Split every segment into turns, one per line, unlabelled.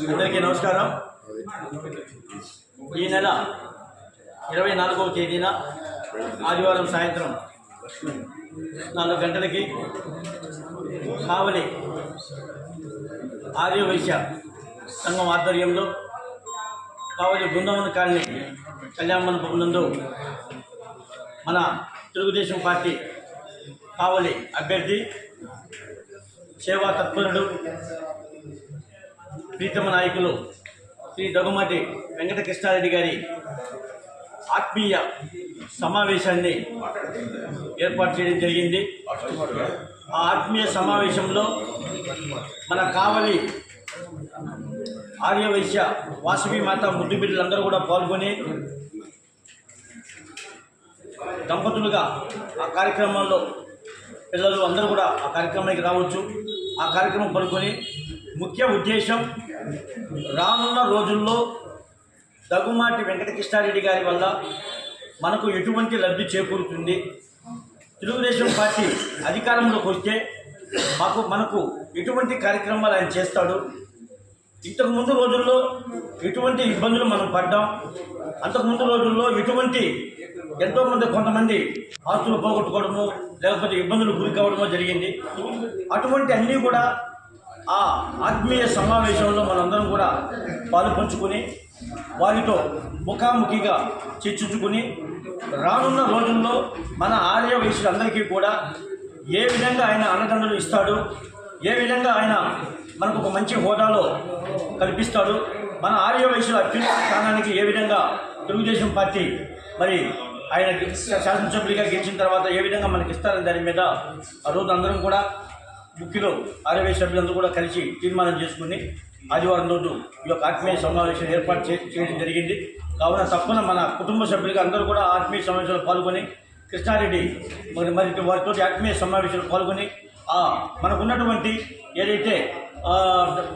అందరికీ నమస్కారం. ఈ నెల ఇరవై నాలుగవ తేదీన ఆదివారం సాయంత్రం నాలుగు గంటలకి కావలి ఆర్య వైశ్య సంఘం ఆధ్వర్యంలో కావలి బృందావన కాలనీ కళ్యాణ మండపం నందు మన తెలుగుదేశం పార్టీ కావలి అభ్యర్థి సేవా తత్పరుడు ప్రీతమ నాయకులు శ్రీ దగుమటి వెంకటకృష్ణారెడ్డి గారి ఆత్మీయ సమావేశాన్ని ఏర్పాటు చేయడం జరిగింది. ఆ ఆత్మీయ సమావేశంలో మన కావలి ఆర్యవైశ్య వాసవి మాత ముద్దు బిడ్డలందరూ కూడా పాల్గొని దంపతులుగా ఆ కార్యక్రమంలో పిల్లలు అందరూ కూడా ఆ కార్యక్రమానికి రావచ్చు. ఆ కార్యక్రమం పాల్గొని ముఖ్య ఉద్దేశం రానున్న రోజుల్లో దగ్గుమాటి వెంకటకృష్ణారెడ్డి గారి వల్ల మనకు ఎటువంటి లబ్ధి చేకూరుతుంది? తెలుగుదేశం పార్టీ అధికారంలోకి వస్తే మాకు మనకు ఎటువంటి కార్యక్రమాలు ఆయన చేస్తాడు? ఇంతకు ముందు రోజుల్లో ఎటువంటి ఇబ్బందులు మనం పడ్డాం? అంతకుముందు రోజుల్లో ఎటువంటి ఎంతోమంది కొంతమంది ఆస్తులు పోగొట్టుకోవడము లేకపోతే ఇబ్బందులు గురి కావడమో జరిగింది. అటువంటి అన్నీ కూడా ఆ ఆత్మీయ సమావేశంలో మనందరం కూడా పాలు పంచుకొని వారితో ముఖాముఖిగా చర్చించుకుని రానున్న రోజుల్లో మన ఆర్య వయసులందరికీ కూడా ఏ విధంగా ఆయన అన్నదండలు ఇస్తాడు ఏ విధంగా ఆయన మనకు ఒక మంచి హోదాలో కల్పిస్తాడు మన ఆర్య వయసుల అత్యున్నత స్థానానికి ఏ విధంగా తెలుగుదేశం పార్టీ మరి ఆయన శాసనసభ్యుడిగా గెలిచిన తర్వాత ఏ విధంగా మనకి ఇస్తారని దాని మీద ఆ రోజు అందరం కూడా ముఖ్యులు ఆర్యవై సభ్యులందరూ కూడా కలిసి తీర్మానం చేసుకుని ఆదివారం రోజు ఈ యొక్క ఆత్మీయ సమావేశం ఏర్పాటు చే- చేయడం జరిగింది. కావున తప్పన మన కుటుంబ సభ్యులుగా అందరూ కూడా ఆత్మీయ సమావేశంలో పాల్గొని కృష్ణారెడ్డి మరి మరి వారితో ఆత్మీయ సమావేశంలో పాల్గొని మనకున్నటువంటి ఏదైతే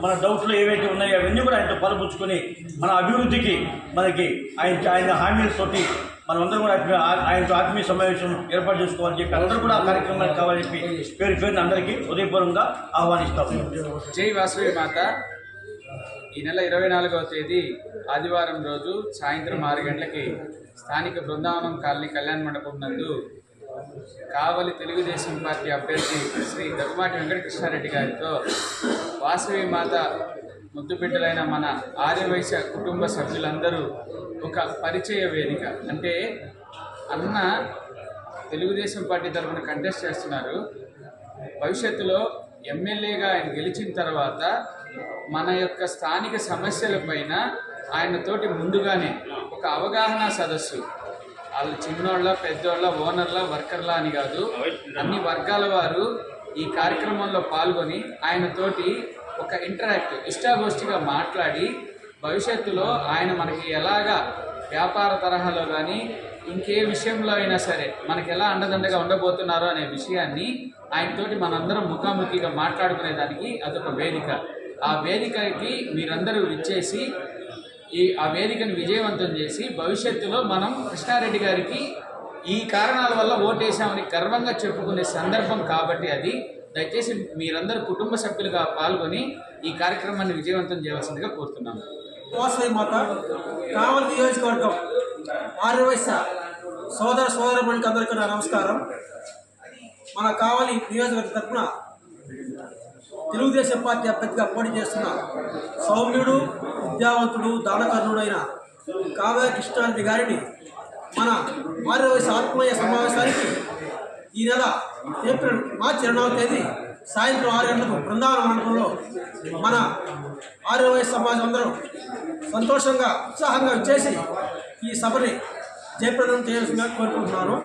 మన డౌట్లు ఏవైతే ఉన్నాయో అవన్నీ కూడా ఆయనతో పాల్పంచుకొని మన అభివృద్ధికి మనకి ఆయన ఆయన హామీలతోటి మనమందరం కూడా ఆయనతో ఆత్మీయ సమావేశం ఏర్పాటు చేసుకోవాలని చెప్పి అందరూ కూడా ఆ కార్యక్రమానికి కావాలని చెప్పి పేరు పేరుని అందరికీ ఉదయపూర్వకంగా ఆహ్వానిస్తాం.
జై వాసవి మాత. ఈ నెల ఇరవై నాలుగవ తేదీ ఆదివారం రోజు సాయంత్రం ఆరు గంటలకి స్థానిక బృందావనం కాలనీ కళ్యాణ మండపం నందు కావలి తెలుగుదేశం పార్టీ అభ్యర్థి శ్రీ దగ్గుమాటి వెంకటకృష్ణారెడ్డి గారితో వాసవి మాత ముద్దు బిడ్డలైన మన ఆర్యవైశ్య కుటుంబ సభ్యులందరూ ఒక పరిచయ వేదిక. అంటే అన్న తెలుగుదేశం పార్టీ తరఫున కంటెస్ట్ చేస్తున్నారు. భవిష్యత్తులో ఎమ్మెల్యేగా ఆయన గెలిచిన తర్వాత మన యొక్క స్థానిక సమస్యల పైన ఆయనతోటి ముందుగానే ఒక అవగాహన సదస్సు. వాళ్ళు చిన్నోళ్ళ పెద్దోళ్ళ ఓనర్ల వర్కర్ల అని కాదు అన్ని వర్గాల వారు ఈ కార్యక్రమంలో పాల్గొని ఆయనతోటి ఒక ఇంటరాక్ట్ ఇష్టాగోష్ఠిగా మాట్లాడి భవిష్యత్తులో ఆయన మనకి ఎలాగా వ్యాపార తరహాలో కానీ ఇంకే విషయంలో అయినా సరే మనకి ఎలా అండదండగా ఉండబోతున్నారో అనే విషయాన్ని ఆయనతోటి మనందరం ముఖాముఖిగా మాట్లాడుకునేదానికి అదొక వేదిక. ఆ వేదికకి మీరందరూ ఇచ్చేసి ఈ ఆ వేదికను విజయవంతం చేసి భవిష్యత్తులో మనం కృష్ణారెడ్డి గారికి ఈ కారణాల వల్ల ఓటేశామని గర్వంగా చెప్పుకునే సందర్భం కాబట్టి అది. దయచేసి మీరందరూ కుటుంబ సభ్యులుగా పాల్గొని ఈ కార్యక్రమాన్ని విజయవంతం చేయవలసిందిగా కోరుతున్నాము
మాత కావలి నియోజకవర్గం ఆర్యవైశ్య సోదర సోదరమణికి అందరికీ నా నమస్కారం. మన కావలి నియోజకవర్గ తరఫున తెలుగుదేశం పార్టీ అభ్యర్థిగా పోటీ చేస్తున్న సౌమ్యుడు విద్యావంతుడు దానకర్ణుడైన కావ్య కృష్ణారెడ్డి గారిని మన ఆర్యవైశ్య ఆత్మీయ సమావేశానికి ఈ నెల ఏప్రిల్ మార్చి రెండవ తేదీ సాయంత్రం ఆరు గంటలకు బృందావన మండపంలో మన ఆర్యవై సమాజం అందరూ సంతోషంగా ఉత్సాహంగా చేసి ఈ సభని జయప్రదం చేయాల్సిందిగా కోరుకుంటున్నాను.